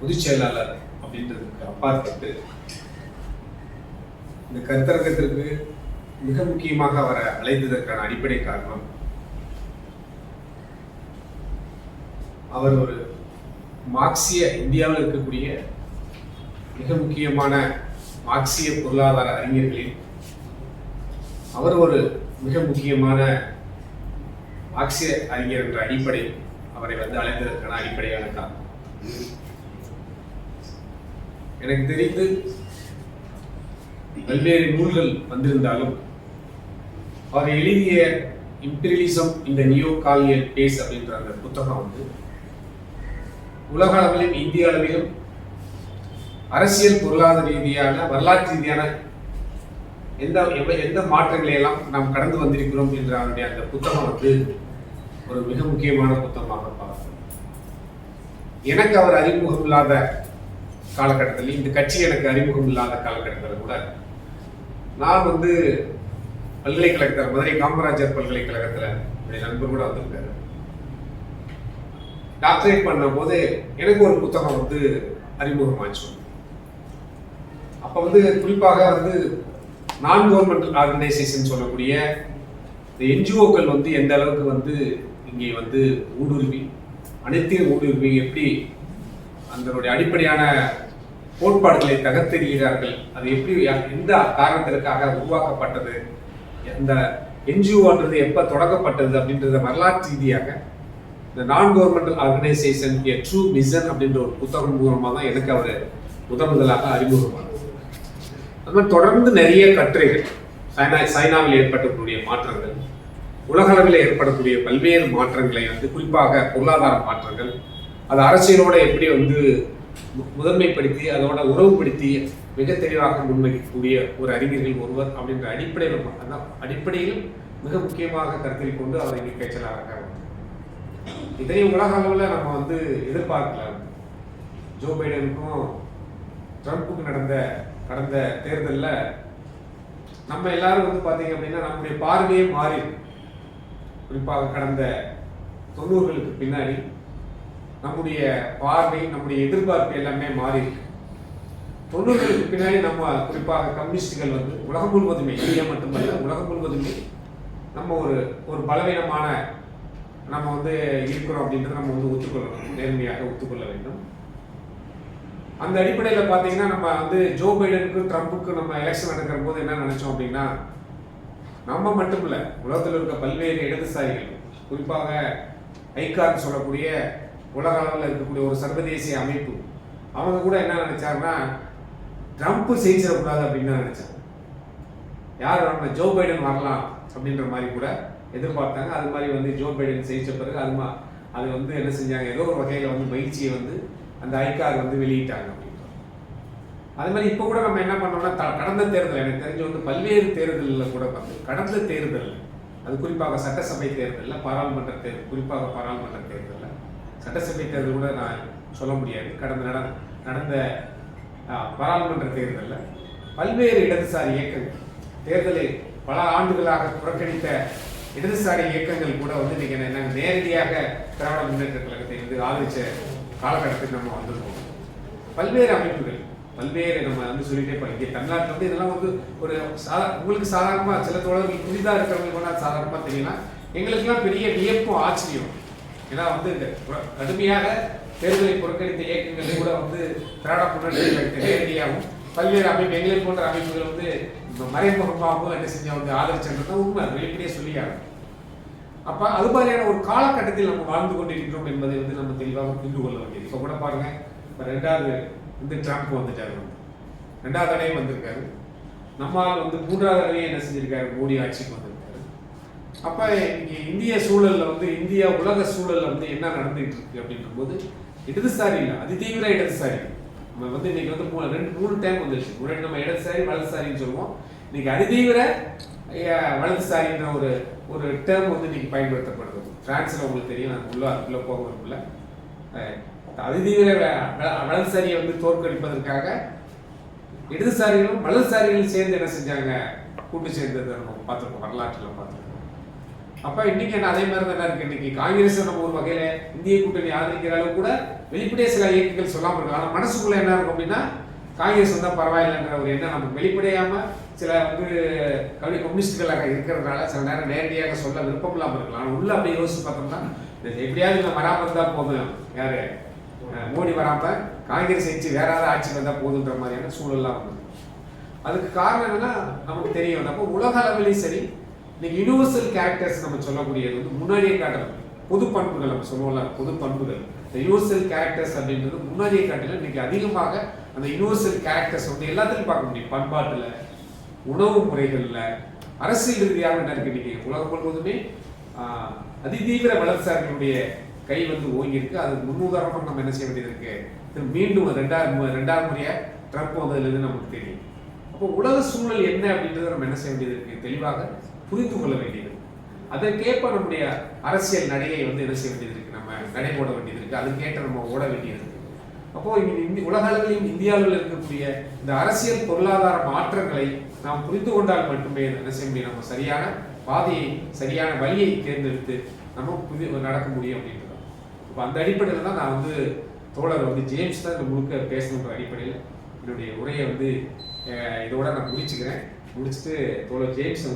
பொதுச் செயலாளர் அப்படின்றதுக்கு அப்பாற்பட்டு இந்த கருத்தரங்கத்திற்கு மிக முக்கியமாக அவரை அழைத்ததற்கான அடிப்படை காரணம் அவர் ஒரு மார்க்சிய இந்தியாவில் இருக்கக்கூடிய மிக முக்கியமான மார்க்சிய பொருளாதார அறிஞர்களில் அவர் ஒரு மிக முக்கியமான மார்க்சிய அறிஞர் என்ற அடிப்படை அவரை வந்து அழைத்ததற்கான அடிப்படையான காரணம். எனக்கு தெரிந்து பல்வேறு நூல்கள் வந்திருந்தாலும் அவர் எழுதிய இம்பீரியலிசம் இந்த நியோ காலியல் பேஸ் அப்படின்ற அந்த புத்தகம் வந்து உலக அளவிலும் இந்திய அளவிலும் அரசியல் பொருளாதார ரீதியான வரலாற்று ரீதியான எந்த எந்த மாற்றங்களை எல்லாம் நாம் கடந்து வந்திருக்கிறோம் என்ற அவருடைய அந்த புத்தகம் வந்து ஒரு மிக முக்கியமான புத்தகமாக பார்க்கணும் எனக்கு அவர் அறிமுகம் இல்லாத காலகட்டத்தில் இந்த கட்சி எனக்கு அறிமுகம் இல்லாத காலகட்டத்தில் கூட நான் வந்து பல்கலைக்கழகத்தில் மதுரை காமராஜர் பல்கலைக்கழகத்தில் என்னுடைய நண்பர் கூட வந்திருக்காரு. டாக்டரேட் பண்ணும்போது எனக்கு ஒரு புத்தகம் வந்து அறிமுகமாச்சு. அப்போ வந்து குறிப்பாக வந்து நான் கவர்மெண்ட் ஆர்கனைசேஷன் சொல்லக்கூடிய இந்த என்ஜிஓக்கள் வந்து எந்த அளவுக்கு வந்து இங்கே வந்து ஊடுருவி அனைத்தையும் ஊடுருவி எப்படி அதனுடைய அடிப்படையான கோட்பாடுகளை தகர்த்தெறிகிறார்கள் அது எப்படி எந்த காரணத்திற்காக உருவாக்கப்பட்டது? எந்த என்ஜிஓன்றது எப்போ தொடங்கப்பட்டது அப்படின்றத வரலாற்று ரீதியாக இந்த நான் governmental organisation a true mission அப்படின்ற ஒரு புத்தகம் மூலமாக தான் எனக்கு அவர் முதன் முதலாக அறிமுகமானது அது மாதிரி தொடர்ந்து நிறைய கட்டுரைகள் சைனா சைனாவில் ஏற்படக்கூடிய மாற்றங்கள் உலக அளவில் ஏற்படக்கூடிய பல்வேறு மாற்றங்களை வந்து குறிப்பாக பொருளாதார மாற்றங்கள் அது அரசியலோட எப்படி வந்து முதன்மைப்படுத்தி அதோட உறவுபடுத்தி மிக தெளிவாக முன்வைக்கக்கூடிய ஒரு அறிஞர்கள் ஒருவர் அப்படின்ற அடிப்படையில் ம- அதான் அடிப்படையில் மிக முக்கியமாக கருத்தில் கொண்டு அவர் இங்கே பேச்சலாக இதை உலக அளவில் நம்ம வந்து எதிர்பார்க்கல. ஜோ பைடனுக்கும் ட்ரம்ப்புக்கு நடந்த கடந்த தேர்தலில் நம்ம எல்லாரும் வந்து பார்த்தீங்க அப்படின்னா நம்முடைய பார்வையே மாறி குறிப்பாக கடந்த தொண்ணூறுகளுக்கு பின்னாடி நம்முடைய பார்வை நம்முடைய எதிர்பார்ப்பு எல்லாமே மாறி இருக்கு தொண்ணூறுகளுக்கு பின்னாடி நம்ம குறிப்பாக கம்யூனிஸ்டுகள் வந்து உலகம் முழுவதுமே இந்தியா மட்டுமல்ல உலகம் முழுவதுமே நம்ம ஒரு ஒரு பலவீனமான நம்ம வந்து இருக்கிறோம் அப்படின்றத நம்ம வந்து ஒத்துக்கொள்ளணும் நேர்மையாக ஒத்துக்கொள்ள வேண்டும். அந்த அடிப்படையில் பார்த்தீங்கன்னா நம்ம வந்து ஜோ பைடனுக்கு ட்ரம்ப்புக்கு நம்ம எலெக்ஷன் நடக்கிற போது என்ன நினைச்சோம் அப்படின்னா நம்ம மட்டும் இல்லை உலகத்தில் இருக்க பல்வேறு இடதுசாரிகள் குறிப்பாக ஐக்கார்னு சொல்லக்கூடிய உலக அளவில் இருக்கக்கூடிய ஒரு சர்வதேசிய அமைப்பு. அவங்க கூட என்ன நினைச்சாருன்னா ட்ரம்ப் ஜெயிச்சிடக்கூடாது அப்படின்னு தான் நினைச்சாங்க. யார் நம்ம ஜோ பைடன் வரலாம் அப்படின்ற மாதிரி கூட எதிர்பார்த்தாங்க. அது மாதிரி வந்து ஜோ பைடன் ஜெயிச்ச பிறகு அது மா அது வந்து என்ன செஞ்சாங்க? ஏதோ ஒரு வகையில் வந்து மகிழ்ச்சியை வந்து அந்த ஐக்கார் வந்து வெளியிட்டாங்க அப்படின்றது அது மாதிரி இப்போ கூட நம்ம என்ன பண்ணோம்னா த- கடந்த தேர்தல் எனக்கு தெரிஞ்சு வந்து பல்வேறு தேர்தலில் கூட வந்து கடந்த தேர்தல் அது குறிப்பாக சட்டசபை தேர்தலில் பாராளுமன்ற தேர்தல் குறிப்பாக பாராளுமன்ற தேர்தலில் சட்டசபை தேர்தல் கூட நான் சொல்ல முடியாது. கடந்த நட நடந்த பாராளுமன்ற தேர்தலில் பல்வேறு இடதுசாரி இயக்கங்கள் தேர்தலை பல ஆண்டுகளாக புறக்கணித்த இடதுசாரி இயக்கங்கள் கூட வந்து நீங்கள் என்ன நேரடியாக திராவிட முன்னேற்ற கழகத்தை வந்து ஆதரிச்ச காலகட்டத்தில் நம்ம வந்திருக்கோம். பல்வேறு அமைப்புகள் பல்வேறு நம்ம வந்து சொல்லிட்டே போய் இங்கே தமிழ்நாட்டில் வந்து இதெல்லாம் வந்து ஒரு சாதா உங்களுக்கு சாதாரணமாக சில தோழர்கள் புதிதாக இருக்கிறவங்களுக்கு கூட சாதாரணமாக தெரியலாம். எங்களுக்கெல்லாம் பெரிய வியப்பும் ஆச்சரியம். ஏன்னா வந்து இந்த கடுமையாக தேர்தலை புறக்கணித்த இயக்கங்கள் கூட வந்து திராவிட முன்னேற்ற நேரடியாகவும் பல்வேறு அமைப்பு எங்களை போன்ற அமைப்புகள் வந்து மறைமுகமாகவும் என்ன செஞ்சா வந்து ஆதரிச்சது உண்மை. வெளிப்படையே சொல்லியாகும் அப்ப அது மாதிரியான ஒரு காலகட்டத்தில் நம்ம வாழ்ந்து கொண்டிருக்கிறோம் என்பதை வந்து நம்ம தெளிவாக புரிந்து கொள்ள வேண்டியது. இப்போ கூட பாருங்க இப்போ ரெண்டாவது வந்து ட்ரம்ப் வந்துட்டாரு வந்து. ரெண்டாவது தடவை வந்திருக்காரு. நம்மால் வந்து மூன்றாவது தடவை என்ன செஞ்சிருக்காரு? மோடி ஆட்சிக்கு வந்திருக்காரு. அப்போ இங்கே இந்திய சூழலில் வந்து இந்தியா உலக சூழலில் வந்து என்ன நடந்துகிட்டு இருக்கு அப்படின்ற போது இடதுசாரி இல்லை அதிதீவிர இடதுசாரி. நம்ம வந்து இன்னைக்கு வந்து மூணு ரெண்டு மூணு டைம் வந்துருச்சு. முன்னாடி நம்ம இடதுசாரி வலதுசாரின்னு சொல்லுவோம். இன்னைக்கு அதிதீவிர வலதுசாரின்ற ஒரு ஒரு டேர்ம் வந்து இன்னைக்கு பயன்படுத்தப்படுது. ஃப்ரான்ஸில் உங்களுக்கு தெரியும் நான் உள்ள அதுக்குள்ள போக விரும்பல. அதிதீவிர வலதுசாரியை வந்து தோற்கடிப்பதற்காக இடதுசாரிகளும் வலதுசாரிகளும் சேர்ந்து என்ன செஞ்சாங்க? கூட்டு சேர்ந்தது நம்ம பார்த்துருக்கோம் வரலாற்றில் பார்த்துருக்கோம். அப்ப இன்னைக்கு என்ன அதே மாதிரி தானே இருக்கு இன்னைக்கு. காங்கிரஸ் நம்ம ஒரு வகையில இந்திய கூட்டணி ஆதரிக்கிற அளவு கூட வெளிப்படையா சில இயக்கங்கள் சொல்லாம இருக்கலாம் ஆனா மனசுக்குள்ள என்ன இருக்கும் அப்படின்னா காங்கிரஸ் வந்தா பரவாயில்லைன்ற ஒரு எண்ணம் நமக்கு வெளிப்படையாம சில வந்து கவிதை கம்யூனிஸ்டுகளாக இருக்கிறதுனால சில நேரம் நேரடியாக சொல்ல விருப்பம் இல்லாம இருக்கலாம். ஆனா உள்ள அப்படி யோசிச்சு பார்த்தோம்னா எப்படியாவது இவங்க வராம இருந்தா போதும். யாரு? மோடி வராம காங்கிரஸ் ஆட்சி வேற ஏதாவது ஆட்சி வந்தா போதுன்ற மாதிரியான சூழல்லாம் வந்தது. அதுக்கு காரணம் என்னன்னா நமக்கு தெரியும். நம்ம உலக அளவிலையும் சரி இன்னைக்கு யூனிவர்சல் கேரக்டர்ஸ் நம்ம சொல்லக்கூடியது வந்து முன்னாடியே காட்டலாம் பொது பண்புகள் நம்ம சொல்லுவோம்ல பொது பண்புகள். இந்த யூனிவர்சல் கேரக்டர்ஸ் அப்படின்றது முன்னாடியே காட்டல இன்னைக்கு அதிகமாக அந்த யூனிவர்சல் கேரக்டர்ஸ் வந்து எல்லாத்துலையும் பார்க்க முடியும். பண்பாட்டில் உணவு முறைகளில் அரசியல் ரீதியாக என்ன இருக்கு இன்னைக்கு? உலகம் முழுவதுமே அதிதீவிர வளர்ச்சியாளர்களுடைய கை வந்து ஓங்கியிருக்கு. அது முன்னுதாரணமாக நம்ம என்ன செய்ய வேண்டியது இருக்கு? மீண்டும் ரெண்டாவது ரெண்டாவது முறையாக ட்ரம்ப் வந்ததுலேருந்து நமக்கு தெரியும். அப்போ உலக சூழல் என்ன அப்படின்றத நம்ம என்ன செய்ய வேண்டியது இருக்கு? தெளிவாக புரிந்து கொள்ள வேண்டியது. அதற்கேற்ப நம்முடைய அரசியல் நடையை வந்து என்ன செய்ய வேண்டியது இருக்கு? நம்ம நடை போட வேண்டியது இருக்கு. அதுக்கேற்ற நம்ம ஓட வேண்டியது இருக்கு. அப்போ இங்க இந்தி உலக அளவிலும் இந்தியாவில் இருக்கக்கூடிய இந்த அரசியல் பொருளாதார மாற்றங்களை நாம் புரிந்து கொண்டால் மட்டுமே என்ன செய்ய முடியும்? நம்ம சரியான பாதையை சரியான வழியை தேர்ந்தெடுத்து நம்ம புதி நடக்க முடியும் அப்படின்றது இப்போ அந்த அடிப்படையில் தான் நான் வந்து தோழர் வந்து ஜேம்ஸ் தான் இந்த முழுக்க பேசணுன்ற அடிப்படையில் என்னுடைய உரையை வந்து இதோட நான் முடிச்சுக்கிறேன். முடிச்சுட்டு தோழர் ஜேம்ஸ்